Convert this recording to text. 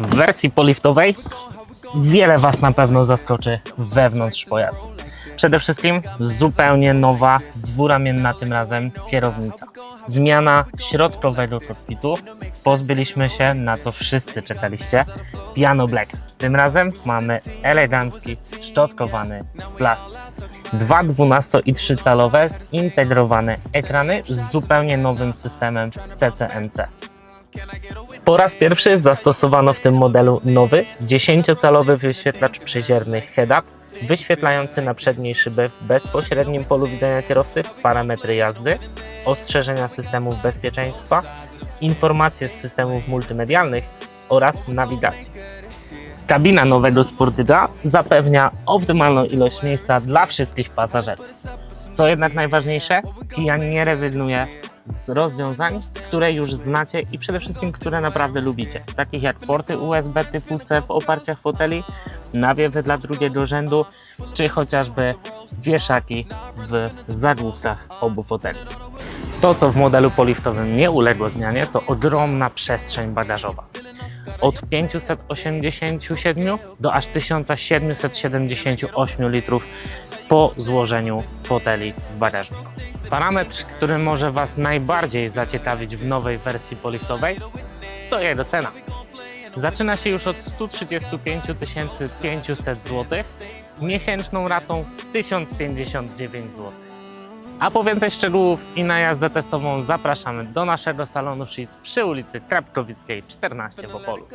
W wersji poliftowej wiele Was na pewno zaskoczy wewnątrz pojazdu. Przede wszystkim zupełnie nowa, dwuramienna tym razem kierownica. Zmiana środkowego kokpitu. Pozbyliśmy się, na co wszyscy czekaliście, Piano Black. Tym razem mamy elegancki, szczotkowany plastik. Dwa 12 i 3 calowe zintegrowane ekrany z zupełnie nowym systemem CCNC. Po raz pierwszy zastosowano w tym modelu nowy 10-calowy wyświetlacz przyzierny head-up, wyświetlający na przedniej szyby w bezpośrednim polu widzenia kierowcy parametry jazdy, ostrzeżenia systemów bezpieczeństwa, informacje z systemów multimedialnych oraz nawigacji. Kabina nowego Sportage'a zapewnia optymalną ilość miejsca dla wszystkich pasażerów. Co jednak najważniejsze, Kia nie rezygnuje z rozwiązań, które już znacie i przede wszystkim, które naprawdę lubicie. Takich jak porty USB typu C w oparciach foteli, nawiewy dla drugiego rzędu, czy chociażby wieszaki w zagłówkach obu foteli. To, co w modelu poliftowym nie uległo zmianie, to ogromna przestrzeń bagażowa. Od 587 do aż 1778 litrów po złożeniu foteli w bagażniku. Parametr, który może Was najbardziej zaciekawić w nowej wersji poliftowej, to jego cena. Zaczyna się już od 135 500 zł z miesięczną ratą 1059 zł. A po więcej szczegółów i na jazdę testową zapraszamy do naszego salonu Szyic przy ulicy Krapkowickiej 14 w Opolu.